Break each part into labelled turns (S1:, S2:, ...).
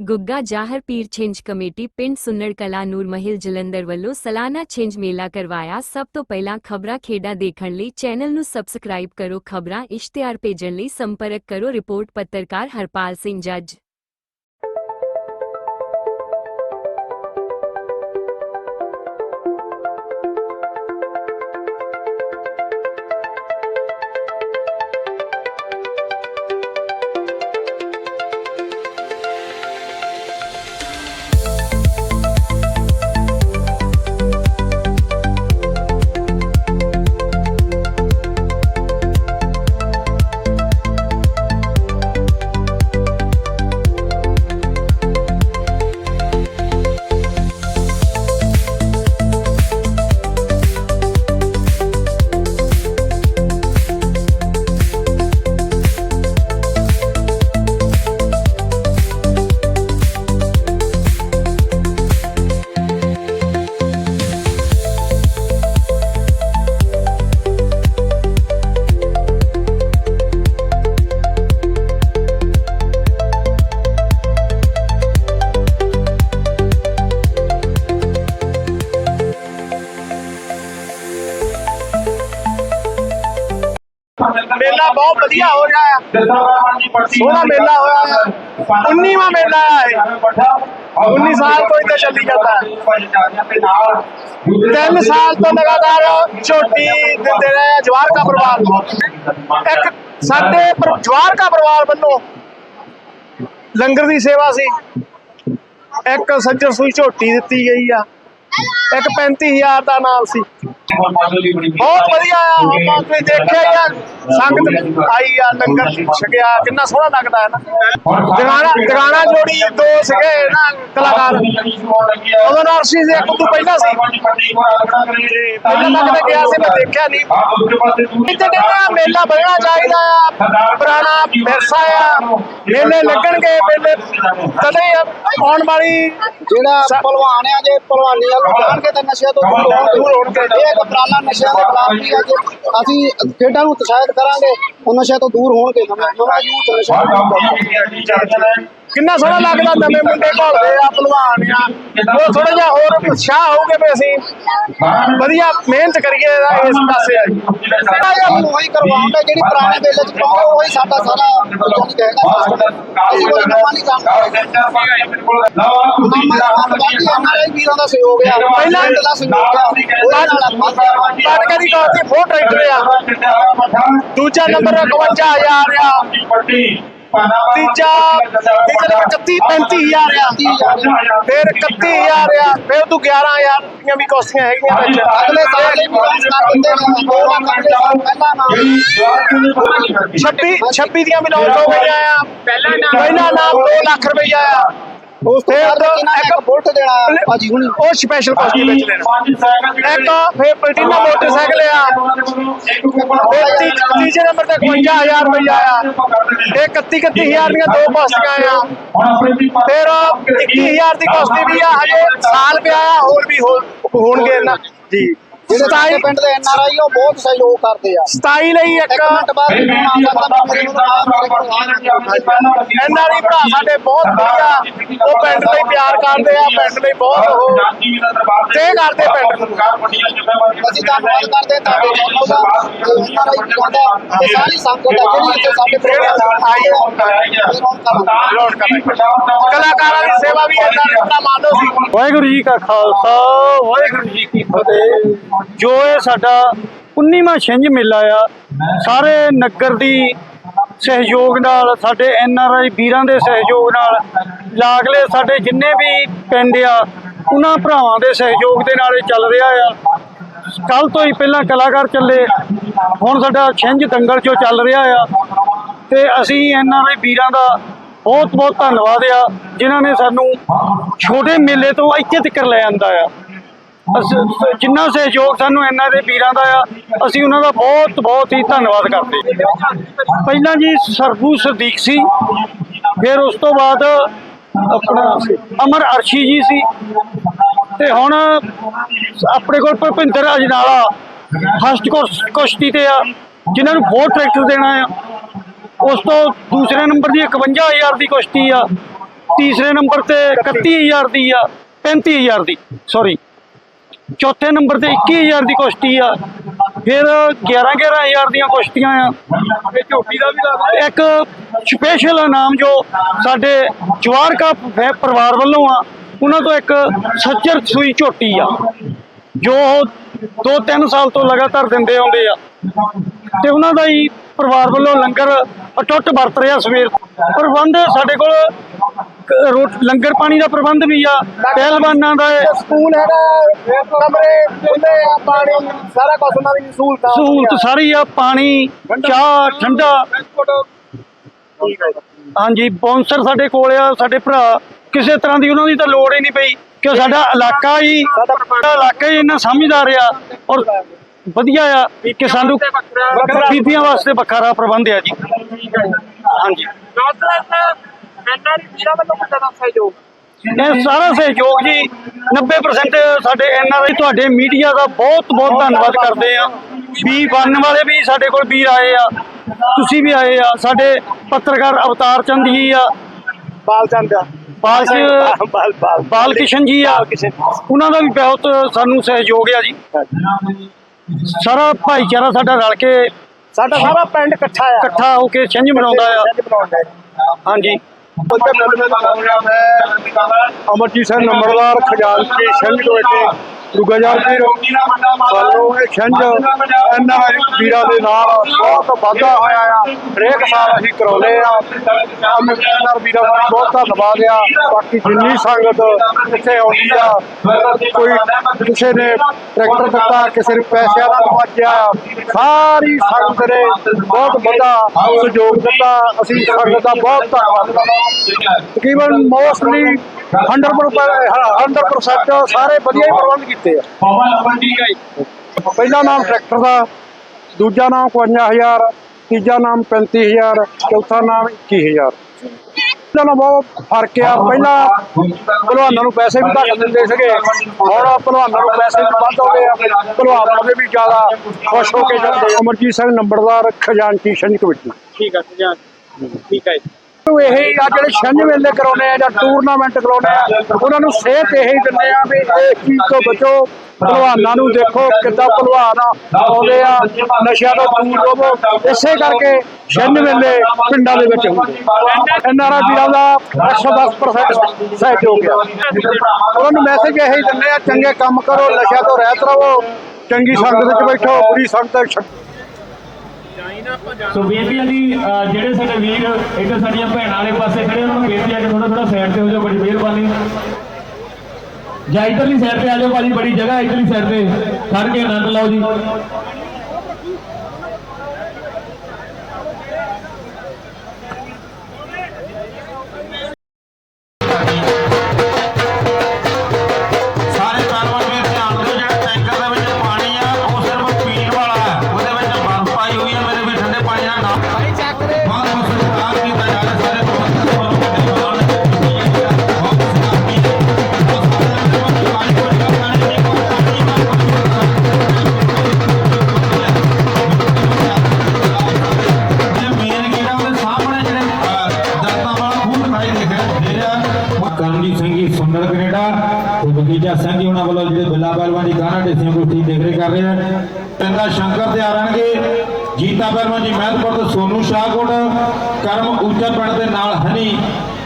S1: ਗੁੱਗਾ ਜਾਹਰ ਪੀਰ ਛਿੰਝ ਕਮੇਟੀ, ਪਿੰਡ ਸੁੰਨੜ ਕਲਾ ਨੂਰ ਮਹਿਲ ਜਲੰਧਰ ਵੱਲੋਂ ਸਾਲਾਨਾ ਛਿੰਝ ਮੇਲਾ ਕਰਵਾਇਆ। ਸਭ ਤੋਂ ਪਹਿਲਾਂ ਖਬਰਾਂ ਖੇਡਾਂ ਦੇਖਣ ਲਈ ਚੈਨਲ ਨੂੰ ਸਬਸਕ੍ਰਾਈਬ ਕਰੋ, ਖਬਰਾਂ ਇਸ਼ਤਿਹਾਰ ਭੇਜਣ ਲਈ ਸੰਪਰਕ ਕਰੋ, ਰਿਪੋਰਟ ਪੱਤਰਕਾਰ ਹਰਪਾਲ ਸਿੰਘ ਜੱਜ।
S2: ਮੇਲਾ ਬਹੁਤ ਵਧੀਆ ਹੋ ਰਿਹਾ ਹੈ ਸੋਹਣਾ ਮੇਲਾ ਹੋਇਆ ਹੈ 19ਵਾਂ ਮੇਲਾ ਹੈ 19 ਸਾਲ ਤੋਂ ਇੱਥੇ ਚੱਲੀ ਜਾਂਦਾ ਹੈ ਤਿੰਨ ਸਾਲ ਤੋਂ ਲਗਾਤਾਰ ਝੋਟੀ ਦਿੰਦੇ ਰਹੇ ਆ, ਜਵਾਰਕਾ ਪਰਿਵਾਰ ਇੱਕ ਸਾਡੇ ਪਰ- ਜਵਾਰਕਾ ਪਰਿਵਾਰ ਵੱਲੋਂ ਲੰਗਰ ਦੀ ਸੇਵਾ ਸੀ। ਇੱਕ ਸੱਜਰ ਸੂਈ ਝੋਟੀ ਦਿੱਤੀ ਗਈ ਆ। ਇੱਕ 35000 ਦਾ ਨਾਮ ਸੀ। ਬਹੁਤ ਵਧੀਆ ਆ ਦੇਖਿਆ ਹੀ ਸੰਗਤ ਆਈ ਆ ਲੰਗਰ ਛਕਿਆ ਕਿੰਨਾ ਸੋਹਣਾ ਲੱਗਦਾ ਹੈ ਨਾ। ਜਗਾਣਾ ਜਗਾਣਾ ਜੋੜੀ ਦੋ ਸੀਗੇ ਨਾ ਕਲਾਕਾਰ। ਉਦੋਂ ਨਰਸੀ ਸੀ ਇੱਕ ਤੋਂ ਪਹਿਲਾਂ ਸੀ। ਪਹਿਲਾਂ ਲੱਗਦਾ ਗਿਆ ਸੀ ਮੈਂ ਦੇਖਿਆ ਨਹੀਂ। ਇੱਥੇ ਕਹਿੰਦੇ ਆ ਮੇਲਾ ਬਣਨਾ ਚਾਹੀਦਾ ਆ। ਪੁਰਾਣਾ ਵਿਰਸਾ ਆ। ਮੇਲੇ ਲੱਗਣਗੇ ਮੇਲੇ ਕਦੇ ਆਉਣ ਵਾਲੀ
S3: ਜਿਹੜਾ ਪਹਿਲਵਾਨ ਆ ਜੇ ਪਹਿਲਵਾਨੀ ਵੱਲ ਜਾਣਗੇ ਤਾਂ ਨਸ਼ਿਆਂ ਤੋਂ ਦੂਰ ਹੋਣ।
S2: ਦੂਰ ਹੋਣਗੇ।
S3: ਇਹ ਇੱਕ ਉਪਰਾਲਾ ਨਸ਼ਿਆਂ ਦੇ ਖਿਲਾਫ ਵੀ ਆ ਜੇ। ਅਸੀਂ ਖੇਡਾਂ ਨੂੰ ਉਤਸ਼ਾਹਿਤ ਕਰਾਂਗੇ। ਉਹ ਨਸ਼ਿਆਂ ਤੋਂ ਦੂਰ ਹੋਣਗੇ। ਨਵਾਂ ਯੂਥ ਨਸ਼ਿਆਂ
S2: ਕਿੰਨਾ ਸੋਹਣਾ ਲੱਗਦਾ ਨਵੇਂ ਮੁੰਡੇ ਘੋਲਦੇ ਆ ਪਹਿਲਵਾਨ ਆ ਉਹ ਥੋੜਾ ਜਿਹਾ ਹੋਰ ਉਤਸ਼ਾਹ ਹੋਊਗੇ ਵੀ ਅਸੀਂ ਵਧੀਆ ਮਿਹਨਤ ਕਰੀਏ ਇਹਦਾ ਇਸ ਪਾਸੇ ਆ
S3: ਜਿਹਾ ਉਹਨੂੰ ਉਹੀ ਕਰਵਾਉਂਦਾ ਜਿਹੜੀ ਪੁਰਾਣੇ ਵੇਲੇ ਚ ਪਾਉਂਦੇ ਉਹੀ ਸਾਡਾ ਸਾਰਾ ਜਾਨੀ ਕਿ ਹੈਗਾ system। ਅਸੀਂ ਕੋਈ ਨਵਾਂ ਨਹੀਂ ਕੰਮ ਐਨਆਰਆਈ ਵੀਰਾਂ ਦਾ ਸਹਿਯੋਗ ਆ
S2: ਪਹਿਲਾਂ-
S3: ਦਾ ਸਹਿਯੋਗ ਆ ਕਰਾਂਗੇ।
S2: ਕਾਟਕਰੀ ਕਾਸੀ ਫੋਰ ਟਰੈਕਟਰ ਆ ਦੂਜਾ ਨੰਬਰ 51000 ਆ ਤੀਜਾ ਤੀਜਾ ਨੰਬਰ 31 35000 ਆ। ਫਿਰ 31000 ਆ ਫਿਰ ਤੂੰ 11000 ਦੀਆਂ ਵੀ ਕੋਸੀਆਂ ਹੈਗੀਆਂ ਵਿੱਚ।
S3: ਅਗਲੇ ਸਾਲ ਲਈ ਲਾਂਚ ਕਰ ਦਿੰਦੇ ਨੇ। ਦੋ ਲੱਖ ਅਗਲੇ ਸਾਲ ਪਹਿਲਾਂ ਨਾ
S2: 26 26 ਦੀਆਂ ਵੀ ਲਾਂਚ ਹੋ ਗਈਆਂ ਆ। ਪਹਿਲਾ ਨਾਮ ਪਹਿਲਾ ਨਾਮ 2 ਲੱਖ ਰੁਪਈਆ ਆ।
S3: ਉਸ ਤੋਂ ਬਾਅਦ ਇੱਕ ਬੁਲਟ ਦੇਣਾ ਭਾਜੀ ਹੁਣੀ।
S2: ਉਹ ਸਪੈਸ਼ਲ ਕੋਸਟੀ ਵਿੱਚ ਦੇਣਾ ਇੱਕ ਫਿਰ ਪਲਟੀਨਾ ਮੋਟਰਸਾਈਕਲ ਆ। ਤੀਜੇ ਨੰਬਰ ਤੇ 51000 ਰੁਪਈਆ ਆ ਇਹ 31 31000 ਦੀਆਂ ਦੋ ਕੋਸਟੀਆਂ ਆ। ਫਿਰ 21000 ਦੀ ਕੋਸਟੀ ਵੀ ਆ ਹਜੇ ਸਾਲ ਪਿਆ ਆ ਹੋਰ ਵੀ ਹੋਣਗੇ ਨਾ। ਜੀ। 27
S3: ਪਿੰਡ ਦੇ ਐਨਆਰਆਈ ਉਹ ਬਹੁਤ ਸਹਿਯੋਗ ਕਰਦੇ ਆ।
S2: 27 ਲਈ
S3: ਇੱਕ
S2: ਇੱਕ
S3: ਮਿੰਟ ਬਾਅਦ ਮੈਨੂੰ ਆ ਸਕਦਾ ਵੀ ਮੇਰੇ ਕੋਲ ਆ ਮੇਰੇ ਕੋਲ ਆ
S2: ਐਨਆਰਈ ਭਰਾ ਸਾਡੇ ਬਹੁਤ ਵਧੀਆ। ਉਹ ਪਿੰਡ ਲਈ ਪਿਆਰ ਕਰਦੇ ਆ ਪਿੰਡ ਲਈ ਬਹੁਤ ਉਹ। ਤੇ ਕਰਦੇ ਪਿੰਡ। ਨੂੰ
S3: ਅਸੀਂ ਧੰਨਵਾਦ ਕਰਦੇ ਤਾਂ ਕਿ ਚੈਨਲ ਦਾ ਐਨਆਰਆਈ ਵੀਰਾਂ ਤੇ ਸਾਰੀ ਸੰਗਤ ਆ ਜਿਹੜੀ ਇੱਥੇ ਸਾਡੇ ਪ੍ਰੋਗਰਾਮ ਆਈ ਹੈ
S2: ਲੋਡ ਕਰਨਾ ਕਲਾਕਾਰਾਂ ਦੀ ਸੇਵਾ ਵੀ ਸੀ।
S4: ਵਾਹਿਗੁਰੂ ਜੀ ਕਾ ਖਾਲਸਾ ਵਾਹਿਗੁਰੂ ਜੀ ਕੀ ਫਤਿਹ। ਜੋ ਇਹ ਸਾਡਾ 19ਵਾਂ ਛਿੰਝ ਮੇਲਾ ਆ, ਸਾਰੇ ਨਗਰ ਦੀ ਸਹਿਯੋਗ ਨਾਲ, ਸਾਡੇ ਐਨ ਆਰ ਆਈ ਵੀਰਾਂ ਦੇ ਸਹਿਯੋਗ ਨਾਲ, ਲਾਗਲੇ ਸਾਡੇ ਜਿੰਨੇ ਵੀ ਪਿੰਡ ਆ, ਉਹਨਾਂ ਭਰਾਵਾਂ ਦੇ ਸਹਿਯੋਗ ਦੇ ਨਾਲ ਇਹ ਚੱਲ ਰਿਹਾ ਆ। ਕੱਲ ਤੋਂ ਹੀ ਪਹਿਲਾਂ ਕਲਾਕਾਰ ਚੱਲੇ, ਹੁਣ ਸਾਡਾ ਛਿੰਝ ਦੰਗਲ ਚੋਂ ਚੱਲ ਰਿਹਾ ਆ। ਤੇ ਅਸੀਂ ਐਨ ਆਰ ਆਈ ਵੀਰਾਂ ਦਾ ਬਹੁਤ ਬਹੁਤ ਧੰਨਵਾਦ ਆ, ਜਿਨ੍ਹਾਂ ਨੇ ਸਾਨੂੰ ਛੋਟੇ ਮੇਲੇ ਤੋਂ ਇੱਥੇ ਤੱਕ ਲੈ ਆਂਦਾ ਆ। ਅਸੀਂ ਜਿੰਨਾ ਸਹਿਯੋਗ ਸਾਨੂੰ ਇਹਨਾਂ ਦੇ ਵੀਰਾਂ ਦਾ ਆ, ਅਸੀਂ ਉਹਨਾਂ ਦਾ ਬਹੁਤ ਬਹੁਤ ਹੀ ਧੰਨਵਾਦ ਕਰਦੇ ਪਹਿਲਾਂ ਜੀ ਸਰਬੂ ਸਦੀਕ ਸੀ, ਫਿਰ ਉਸ ਤੋਂ ਬਾਅਦ ਆਪਣਾ ਅਮਰ ਅਰਸ਼ੀ ਜੀ ਸੀ, ਤੇ ਹੁਣ ਆਪਣੇ ਕੋਲ ਭੁਪਿੰਦਰ ਅਜਨਾਲਾ ਫਸਟ ਕੁਸ਼ਤੀ ਤੇ ਆ, ਜਿਨ੍ਹਾਂ ਨੂੰ ਫੋਰ ਟਰੈਕਟਰ ਦੇਣਾ ਆ। ਉਸ ਤੋਂ ਦੂਸਰੇ ਨੰਬਰ ਦੀ 51000 ਦੀ ਕੁਸ਼ਤੀ ਆ, ਤੀਸਰੇ ਨੰਬਰ ਤੇ 31000 ਦੀ ਆ 35000 ਦੀ ਸੌਰੀ ਚੌਥੇ ਨੰਬਰ ਤੇ 21000 ਦੀ ਕੁਸ਼ਤੀ ਆ। ਫਿਰ 11 11000 ਦੀਆਂ ਕੁਸ਼ਤੀਆਂ ਆ।
S5: ਇਹ ਝੋਟੀ ਦਾ ਵੀ
S4: ਇੱਕ ਸਪੈਸ਼ਲ ਇਨਾਮ ਜੋ ਸਾਡੇ ਜਵਾਰ ਕਾ ਪਰਿਵਾਰ ਵੱਲੋਂ ਆ ਉਹਨਾਂ ਤੋਂ ਇੱਕ ਸੱਜਰ ਸੂਈ ਝੋਟੀ ਆ ਜੋ ਉਹ 2-3 ਸਾਲ ਤੋਂ ਲਗਾਤਾਰ ਦਿੰਦੇ ਆਉਂਦੇ ਆ। ਤੇ ਉਹਨਾਂ ਦਾ ਹੀ ਪਰਿਵਾਰ ਵੱਲੋਂ ਲੰਗਰ ਅਟੁੱਟ ਵਰਤ ਰਿਹਾ ਸਵੇਰ ਪ੍ਰਬੰਧ ਸਾਡੇ ਕੋਲ ਕ- ਰੋ- ਲੰਗਰ ਪਾਣੀ ਦਾ ਪ੍ਰਬੰਧ ਵੀ ਆ ਪਹਿਲਵਾਨਾਂ ਦਾ ਹੈ,
S2: ਸਕੂਲ ਹੈਗਾ ਕਮਰੇ ਖੁੱਲੇ ਆ ਪਾਣੀ ਸਾਰਾ ਕੁਝ ਉਹਨਾਂ ਦੀ ਸਹੂਲਤਾਂ
S4: ਸਹੂਲਤ ਸਾਰੀ ਆ ਪਾਣੀ ਚਾਹ ਠੰਡਾ। ਹਾਂਜੀ ਬੌਂਸਰ ਸਾਡੇ ਕੋਲ ਆ ਸਾਡੇ ਭਰਾ। ਕਿਸੇ ਤਰ੍ਹਾਂ ਦੀ ਉਹਨਾਂ ਦੀ ਤਾਂ ਲੋੜ ਹੀ ਨਹੀਂ ਪਈ ਕਿ ਸਾਡਾ ਇਲਾਕਾ ਹੀ ਸਾਡਾ ਇਲਾਕਾ ਹੀ ਇੰਨਾ ਸਮਝਦਾਰ ਆ ਔਰ ਵਧੀਆ ਆ ਕਿ ਸਾਨੂੰ ਬੀਬੀਆਂ ਵਾਸਤੇ ਵੱਖਰਾ ਪ੍ਰਬੰਧ ਆ ਜੀ। ਹਾਂਜੀ। ਇਹ ਸਾਰਾ ਸਹਿਯੋਗ ਜੀ 90% ਸਾਡੇ ਐਨਆਰਆਈ ਤੁਹਾਡੇ ਮੀਡੀਆ ਦਾ ਬਹੁਤ ਬਹੁਤ ਧੰਨਵਾਦ ਕਰਦੇ ਆ ਵੀ ਬਣਨ ਵਾਲੇ ਵੀ ਸਾਡੇ ਕੋਲ ਵੀਰ ਆਏ ਆ ਤੁਸੀਂ ਵੀ ਆਏ ਆ ਸਾਡੇ ਪੱਤਰਕਾਰ ਅਵਤਾਰ ਚੰਦ ਜੀ ਆ।
S2: ਬਾਲ ਚੰਦ।
S4: ਬਾਲ
S2: ਬਾਲ ਬਾਲ
S4: ਕਿਸ਼ਨ ਜੀ ਆ। ਉਹਨਾਂ ਦਾ ਵੀ ਬਹੁਤ ਸਾਨੂੰ ਸਹਿਯੋਗ ਆ ਜੀ। ਸਾਰਾ ਭਾਈਚਾਰਾ ਸਾਡਾ ਰਲ ਕੇ
S2: ਸਾਡਾ ਸਾਰਾ ਪਿੰਡ ਇਕੱਠਾ ਆ।
S4: ਇਕੱਠਾ ਹੋ ਕੇ ਛਿੰਝ ਮਨਾਉਂਦਾ ਆ। ਹਾਂਜੀ।
S5: ਅਮਰਜੀਤ ਸਿੰਘ ਨੰਬਰਦਾਰ ਖਜ਼ਾਨਚੀ ਸਿੰਘ ਕਮੇਟੀ ਦੁਗਾਜਾਰ ਵੀਰ ਸਾਨੂੰ ਇਹ ਛੰਝ ਐਨਆਰਆਈ ਵੀਰਾਂ ਦੇ ਨਾਲ ਬਹੁਤ ਵਾਧਾ ਹੋਇਆ ਆ। ਹਰੇਕ ਸਾਲ ਅਸੀਂ ਕਰਾਉਂਦੇ ਆ। ਅਮਰਜੀਤ ਵੀਰਾਂ ਦਾ ਬਹੁਤ ਧੰਨਵਾਦ ਆ। ਬਾਕੀ ਜਿੰਨੀ ਸੰਗਤ ਇੱਥੇ ਆਉਂਦੀ ਆ ਕੋਈ ਕਿਸੇ ਨੇ ਟਰੈਕਟਰ ਦਿੱਤਾ ਕਿਸੇ ਨੇ ਪੈਸਿਆਂ ਦਾ ਨਵਾਜਿਆ ਸਾਰੀ ਸੰਗਤ ਨੇ ਬਹੁਤ ਵੱਡਾ ਸਹਿਯੋਗ ਦਿੱਤਾ। ਅਸੀਂ ਸੰਗਤ ਦਾ ਬਹੁਤ ਧੰਨਵਾਦ ਤਕਰੀਬਨ ਮੋਸਟਲੀ 100% 100% ਸਾਰੇ ਵਧੀਆ ਹੀ ਪ੍ਰਬੰਧ ਕੀਤੇ ਆ। ਪਹਿਲਾ ਨਾਮ ਟਰੈਕਟਰ ਦਾ ਦੂਜਾ ਨਾਮ 51000 ਤੀਜਾ ਨਾਮ 35000 ਚੌਥਾ ਨਾਮ 21000 ਇਹਨਾਂ ਨਾਲ ਬਹੁਤ ਫ਼ਰਕ ਆ। ਪਹਿਲਾਂ ਭਲਵਾਨਾਂ ਨੂੰ ਪੈਸੇ ਵੀ ਘੱਟ ਦਿੰਦੇ ਸੀਗੇ ਹੁਣ ਭਲਵਾਨਾਂ ਨੂੰ ਪੈਸੇ ਵੀ ਵੱਧ ਆਉਂਦੇ ਆ। ਭਲਵਾਨਾਂ ਦੇ ਵੀ ਜ਼ਿਆਦਾ ਖੁਸ਼ ਹੋ ਕੇ ਜਾਂਦੇ ਆ। ਅਮਰਜੀਤ ਸਿੰਘ ਨੰਬਰਦਾਰ ਖਜ਼ਾਨਚੀ ਸਿੰਘ ਕਮੇਟੀ
S6: ਠੀਕ ਹੈ ਜੀ ਠੀਕ ਹੈ
S5: ਨੂੰ ਇਹ ਹੀ ਆ ਜਿਹੜੇ ਛੰਝ ਮੇਲੇ ਕਰਾਉਣੇ ਆ ਜਾਂ ਟੂਰਨਾਮੈਂਟ ਕਰਾਉਣੇ ਆ, ਉਹਨਾਂ ਨੂੰ ਸੇਧ ਇਹ ਹੀ ਦਿੰਦੇ ਆ ਵੀ ਇਸ ਚੀਜ਼ ਤੋਂ ਬਚੋ, ਭਲਵਾਨਾਂ ਨੂੰ ਦੇਖੋ ਕਿੱਦਾਂ ਭਲਵਾਨ ਆਉਂਦੇ ਆ, ਨਸ਼ਿਆਂ ਤੋਂ ਦੂਰ ਰਹੋ। ਇਸੇ ਕਰਕੇ ਛੰਝ ਮੇਲੇ ਪਿੰਡਾਂ ਦੇ ਵਿੱਚ ਹੁੰਦੇ ਐਨਆਰਆ ਵੀਰਾਂ ਦਾ 110% ਸਹਿਯੋਗ ਆ। ਉਹਨਾਂ ਨੂੰ ਮੈਸੇਜ ਇਹ ਹੀ ਦਿੰਦੇ ਆ, ਚੰਗੇ ਕੰਮ ਕਰੋ, ਨਸ਼ਿਆਂ ਤੋਂ ਰਹਿਤ ਰਹੋ, ਚੰਗੀ ਸੰਗਤ ਵਿੱਚ ਬੈਠੋ, ਬੁਰੀ ਸੰਗਤ ਛੱਡੋ
S6: ਸੋ ਬੇਨਤੀ ਹੈ ਜੀ ਜਿਹੜੇ ਸਾਡੇ ਵੀਰ ਇੱਧਰ ਸਾਡੀਆਂ ਭੈਣਾਂ ਵਾਲੇ ਪਾਸੇ ਖੜੇ ਉਹਨਾਂ ਨੂੰ ਬੇਨਤੀ ਹੈ ਕਿ ਥੋੜਾ ਥੋੜਾ ਸਾਈਡ ਤੇ ਹੋ ਜਾਓ, ਬੜੀ ਮਿਹਰਬਾਨੀ। ਜਾਂ ਇੱਧਰਲੀ ਸਾਈਡ ਤੇ ਆ ਜਾਓ, ਭਾਜੀ, ਬੜੀ ਜਗ੍ਹਾ ਇੱਧਰਲੀ ਸਾਈਡ ਤੇ। ਖੜ ਕੇ ਆਨੰਦ ਲਓ ਜੀ।
S7: ਕਰਮਜੀਤ ਸਿੰਘ ਜੀ ਸੁੰਦਰ ਕੈਨੇਡਾ, ਤੇ ਬਗੀਚਾ ਸਿੰਘ ਜੀ ਉਹਨਾਂ ਵੱਲੋਂ ਜਿਹੜੇ ਬਿੱਲਾ ਪਹਿਲਵਾਨ ਦੀ ਗਾਣਾ ਢੇਸੀਆਂ ਕੁਸ਼ਤੀ ਦੇਖ ਰਹੇ ਕਰ ਰਹੇ ਆ। ਪਿੰਦਾ ਸ਼ੰਕਰ ਤੇ ਆ ਜੀਤਾ ਪਹਿਲਵਾਨ ਜੀ ਮਹਿਤਪੁਰ ਤੇ ਸੋਨੂ ਸ਼ਾਹਕੋਟ, ਕਰਮ ਉੱਚਾ ਪਿੰਡ ਦੇ ਨਾਲ ਹਨੀ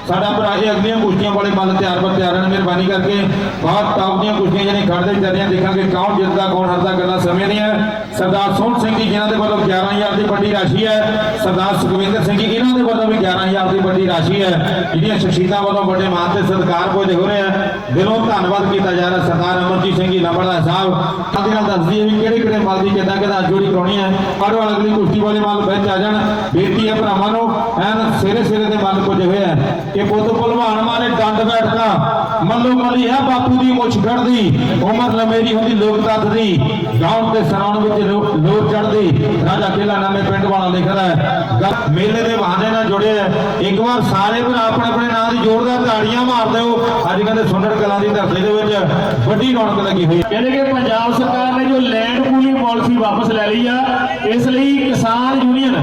S7: ਸਾਡਾ ਭਰਾ ਇਹ ਅਗਲੀਆਂ ਕੁਸ਼ਤੀਆਂ ਵਾਲੇ ਵੱਲ ਤਿਆਰ ਬਰ ਤਿਆਰ ਹਨ, ਮਿਹਰਬਾਨੀ ਕਰਕੇ ਬਹੁਤ ਟਾਪ ਦੀਆਂ ਕੁਸ਼ਤੀਆਂ ਜਿਹੜੀਆਂ ਖੜਦੇ ਚੱਲੀਆਂ ਦੇਖਾਂਗੇ ਕੌਣ ਜਿੱਤਦਾ, ਕੌਣ ਹਾਰਦਾ, ਗੱਲਾਂ ਸਮੇਂ ਦੀਆਂ ਸਰਦਾਰ ਸੋਹਣ ਸਿੰਘ ਜੀ, ਜਿਨ੍ਹਾਂ ਦੇ ਵੱਲੋਂ 11000 ਦੀ ਵੱਡੀ ਰਾਸ਼ੀ ਹੈ। ਸਰਦਾਰ ਸੁਖਵਿੰਦਰ ਸਿੰਘ ਜੀ, ਇਹਨਾਂ ਦੇ ਵੱਲੋਂ ਵੀ 11000 ਦੀ ਵੱਡੀ ਰਾਸ਼ੀ ਹੈ। ਜਿਹੜੀਆਂ ਸ਼ਖਸੀਅਤਾਂ ਵੱਲੋਂ ਵੱਡੇ ਮਾਨ ਤੇ ਸਤਿਕਾਰ ਪੁੱਜ ਹੋ ਰਹੇ ਆ, ਦਿਲੋਂ ਧੰਨਵਾਦ ਕੀਤਾ ਜਾ ਰਿਹਾ ਸਰਦਾਰ ਅਮਰਜੀਤ ਸਿੰਘ ਜੀ ਨੰਬਰਦਾਰ ਸਾਹਿਬ। ਸਾਡੇ ਨਾਲ ਦੱਸਦੀ ਹੈ ਵੀ ਕਿਹੜੇ ਕਿਹੜੇ ਮਲ ਦੀ ਕਿੱਦਾਂ ਕਿੱਦਾਂ ਜੋੜੀ ਕਰਾਉਣੀ ਹੈ। ਪਰ ਉਹ ਅਗਲੀ ਕੁਸ਼ਤੀ ਵਾਲੇ ਮਲ ਵਿੱਚ ਆ ਜਾਣ। ਬੇਨਤੀ ਹੈ ਭਰਾਵਾਂ ਨੂੰ, ਐਨ ਸਿਰੇ ਸਿਰੇ ਦੇ ਮਲ ਪੁੱਜੇ ਹੋਏ ਆ। ਕਿ ਪੁੱਤ ਭਲਵਾਨ ਮਾਨੇ ਡੰਡ ਬੈਠਦਾ ਮਨ ਵੱਲੋਂ ਹੈ ਬਾਪੂ ਦੀ ਮੁੱਛ ਖੜਦੀ ਉਮਰ ਲੰਮੇਰੀ ਹੁੰਦੀ ਲੋਕ ਤੱਤ ਦੀ। ਗਾਉਣ ਤੇ ਸੁਣਾਉਣ ਵਿੱਚ ਲੋਕ ਚੜਦੀ ਰਾਜਾ ਕਿਲਾ ਨਵੇਂ ਪਿੰਡ ਵਾਲਾ ਲਿਖਦਾ ਹੈ ਮੇਲੇ ਦੇ ਬਹਾਨੇ ਨਾਲ ਜੁੜੇ ਇੱਕ ਵਾਰ ਸਾਰੇ ਭਰਾ ਆਪਣੇ ਆਪਣੇ ਨਾਂ ਦੀ ਜ਼ੋਰਦਾਰ ਤਾੜੀਆਂ ਮਾਰ ਦਿਓ। ਅੱਜ ਕਹਿੰਦੇ ਸੁੰਦਰ ਕਲਾਂ ਦੀ ਧਰਤੀ ਦੇ ਵਿੱਚ ਵੱਡੀ ਰੌਣਕ ਲੱਗੀ ਹੋਈ
S6: ਕਹਿੰਦੇ ਕਿ ਪੰਜਾਬ ਸਰਕਾਰ ਨੇ ਜੋ ਲੈਂਡ ਪੂਲਿੰਗ ਪਾਲਿਸੀ ਵਾਪਸ ਲੈ ਲਈ ਆ, ਇਸ ਲਈ ਕਿਸਾਨ ਯੂਨੀਅਨ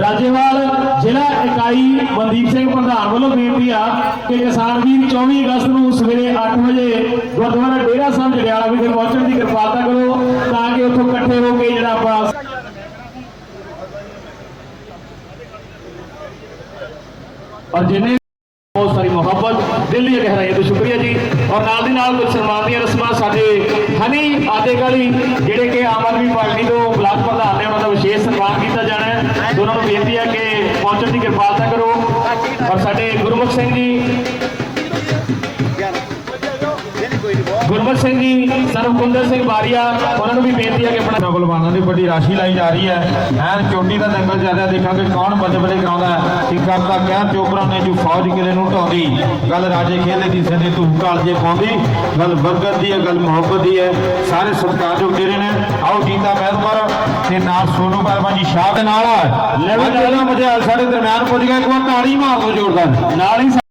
S6: ਰਾਜੇਵਾਲ, ਜ਼ਿਲ੍ਹਾ ਇਕਾਈ, ਮਨਦੀਪ ਸਿੰਘ ਪ੍ਰਧਾਨ ਵੱਲੋਂ ਬੇਨਤੀ ਆ ਕਿ ਕਿਸਾਨ ਵੀਰ 24 ਅਗਸਤ ਨੂੰ ਸਵੇਰੇ 8 ਵਜੇ ਗੁਰਦੁਆਰਾ ਡੇਰਾ ਸਾਹਿਬ ਜੜਿਆਲਾ ਵਿਖੇ ਪਹੁੰਚਣ ਦੀ ਕਿਰਪਾਲਤਾ ਕਰੋ ਤਾਂ ਕਿ ਉੱਥੋਂ ਇਕੱਠੇ ਹੋ ਕੇ ਜਿਹੜਾ ਆਪਾਂ ਔਰ ਜਿਨੇ ਬਹੁਤ ਸਾਰੀ ਮੁਹੱਬਤ, ਦਿਲ ਦੀਆਂ ਗਹਿਰਾਈਆਂ ਤੋਂ ਸ਼ੁਕਰੀਆ ਜੀ। ਔਰ ਨਾਲ ਦੀ ਨਾਲ ਕੁਝ ਸਨਮਾਨ ਦੀਆਂ ਰਸਮਾਂ ਸਾਡੇ ਹਨੀ ਆਦੇਕਾਲੀ ਜਿਹੜੇ ਕਿ ਆਮ ਆਦਮੀ ਪਾਰਟੀ ਤੋਂ ਬਲਾਕ ਪ੍ਰਧਾਨ ਨੇ ਉਹਨਾਂ ਦਾ ਵਿਸ਼ੇਸ਼ ਸਨਮਾਨ ਕੀਤਾ ਜਾਣਾ ਹੈ ਦੋਨਾਂ ਨੂੰ ਬੇਨਤੀ ਹੈ ਕਿ ਪਹੁੰਚਣ ਦੀ ਕਿਰਪਾਲਤਾ ਕਰੋ ਔਰ ਸਾਡੇ ਗੁਰਮੁਖ ਸਿੰਘ ਜੀ ਗੁਰਮੁਖ ਸਿੰਘ ਜੀ ਸਰਵਕੁੰਦਰ ਸਿੰਘ ਬਾਰੀਆ ਉਹਨਾਂ ਨੂੰ ਵੀ ਬੇਨਤੀ ਹੈ ਕਿ ਆਪਣਾ
S7: ਬਲਵਾਨਾਂ ਦੀ ਵੱਡੀ ਰਾਸ਼ੀ ਲਾਈ ਜਾ ਰਹੀ ਹੈ। ਐਨ ਚੋਟੀ ਦਾ ਦੰਗਲ ਜ਼ਿਆਦਾ ਦੇਖਾਂਗੇ ਕੌਣ ਬੱਲੇ ਬੱਲੇ ਕਰਾਉਂਦਾ ਕਿ ਕਰਦਾ ਕਹਿ ਚੋਪਰਾ ਨੇ ਜੋ ਫੌਜ ਕਿਲੇ ਨੂੰ ਢਾਉਂਦੀ। ਗੱਲ ਰਾਜੇ ਖੇਲੇ ਦੀ ਸੰਦੇ ਤੂੰ ਕਾਲਜੇ ਪਾਉਂਦੀ। ਗੱਲ ਬਰਕਤ ਦੀ ਹੈ ਗੱਲ ਮੁਹੱਬਤ ਦੀ ਹੈ। ਸਾਰੇ ਸਤਿਕਾਰਯੋਗ ਜਿਹੜੇ ਨੇ ਆਓ ਜੀਤਾ ਮਹਿਰਪੁਰ ਤੇ ਨਾਲ ਸੋਨੂ ਪਰਮਾ ਜੀ ਸ਼ਾਹ ਦੇ ਨਾਲ ਲੈ ਵੀ ਜਿਹੜਾ ਮਜਾ ਸਾਡੇ ਦਰਮਿਆਨ ਪੁੱਜ ਗਿਆ ਇੱਕ ਵਾਰ ਤਾੜੀ ਮਾਰ ਦਿਓ ਜ਼ੋਰਦਾਰ
S6: ਨਾਲ ਹੀ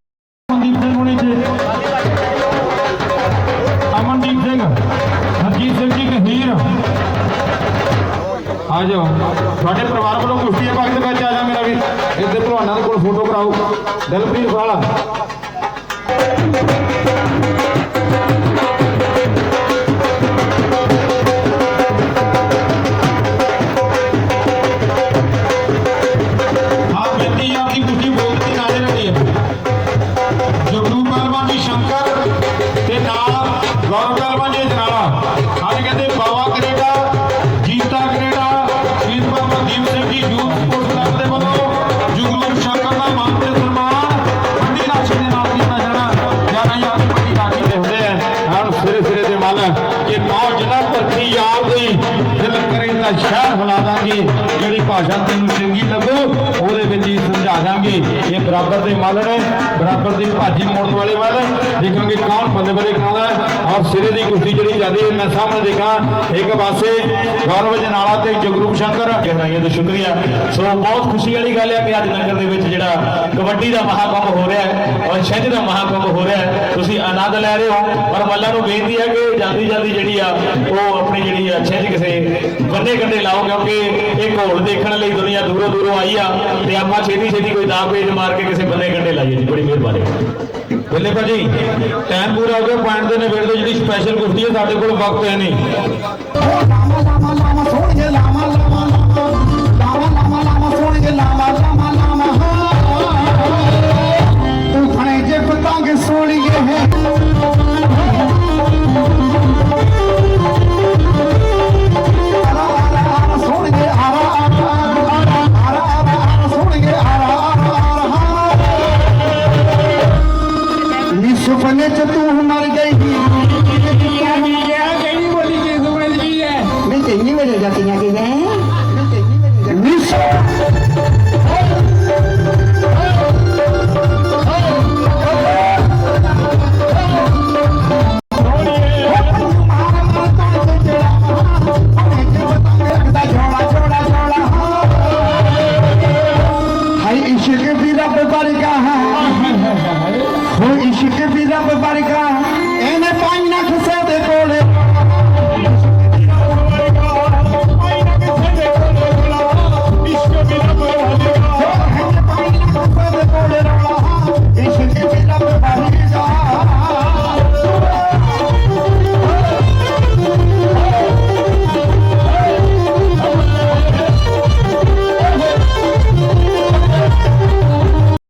S7: ਮੱਲ ਕਿ ਕਰੇ ਸ਼ਹਿਰ ਹਿਲਾ ਦਾਂਗੇ। ਜਿਹੜੀ ਭਾਸ਼ਾ ਤੈਨੂੰ ਚੰਗੀ ਲੱਗੂ, ਉਹਦੇ ਵਿੱਚ ਹੀ ਸਮਝਾ ਦਾਂਗੇ। ਇਹ ਬਰਾਬਰ ਦੇ ਮੱਲ ਨੇ, ਬਰਾਬਰ ਦੀ ਭਾਜੀ ਮੋੜ ਵਾਲੇ ਵੱਲ। ਦੇਖਾਂਗੇ ਕੌਣ ਬੱਲੇ ਬੱਲੇ ਕਰਾਉਂਦਾ ਔਰ ਸਿਰੇ ਦੀ ਕੁਸ਼ਤੀ ਜਿਹੜੀ ਜਾਂਦੀ ਮੈਂ ਸਾਹਮਣੇ ਦੇਖਾਂ। ਇੱਕ ਪਾਸੇ ਗੌਰਵ ਜਨਾਲਾ ਤੇ ਜਗਰੂਪ ਸ਼ੰਕਰ।
S6: ਗਹਿਰਾਈਆਂ ਦਾ ਸ਼ੁਕਰੀਆ ਸੋ ਬਹੁਤ ਖੁਸ਼ੀ ਵਾਲੀ ਗੱਲ ਹੈ ਕਿ ਅੱਜ ਨਗਰ ਦੇ ਵਿੱਚ ਜਿਹੜਾ ਕਬੱਡੀ ਦਾ ਮਹਾਕੁੰਭ ਹੋ ਰਿਹਾ ਹੈ ਔਰ ਛਿੰਝ ਦਾ ਮਹਾਕੁੰਭ ਹੋ ਰਿਹਾ ਹੈ। ਤੁਸੀਂ ਆਨੰਦ ਲੈ ਰਹੇ ਹੋ। ਔਰ ਮੱਲਾਂ ਨੂੰ ਬੇਨਤੀ ਹੈ ਕਿ ਜਲਦੀ ਜਲਦੀ ਜਿਹੜੀ ਆ, ਉਹ ਆਪਣੀ ਜਿਹੜੀ ਆ ਛੇਜ ਕਿਸੇ ਬੰਦੇ ਕੰਡੇ ਲਾਓ ਕਿਉਂਕਿ ਇਹ ਘੋਲ ਦੇਖਣ ਲਈ ਦੁਨੀਆ ਦੂਰੋਂ ਦੂਰੋਂ ਆਈ ਆ ਤੇ ਆਪਾਂ ਛੇਤੀ ਛੇਤੀ ਕੋਈ ਦਾਅ ਪੇਜ ਮਾਰ ਕੇ ਕਿਸੇ ਬੰਦੇ ਕੰਡੇ ਲਾਈਏ ਜੀ ਬੜੀ ਮਿਹਰਬਾਨੀ।
S7: ਬੱਲੇ ਭਾਜੀ ਟਾਈਮ ਪੂਰਾ ਹੋ ਗਿਆ ਪੁਆਇੰਟ ਦੇ ਨਿਬੇੜ ਦੋ ਜਿਹੜੀ ਸਪੈਸ਼ਲ ਕੁਸ਼ਤੀ ਹੈ ਸਾਡੇ ਕੋਲ ਵਕਤ ਹੈ ਨਹੀਂ।
S8: ਲਾਮਾ ਲਾਮਾ ਲਾਮਾ ਸੋਹਣੀਏ ਲਾਮਾ ਲਾਮਾ ਲਾਮਾ ਲਾਮਾ ਨਹੀਂ ਤੈਨੂੰ ਮੇਰੇ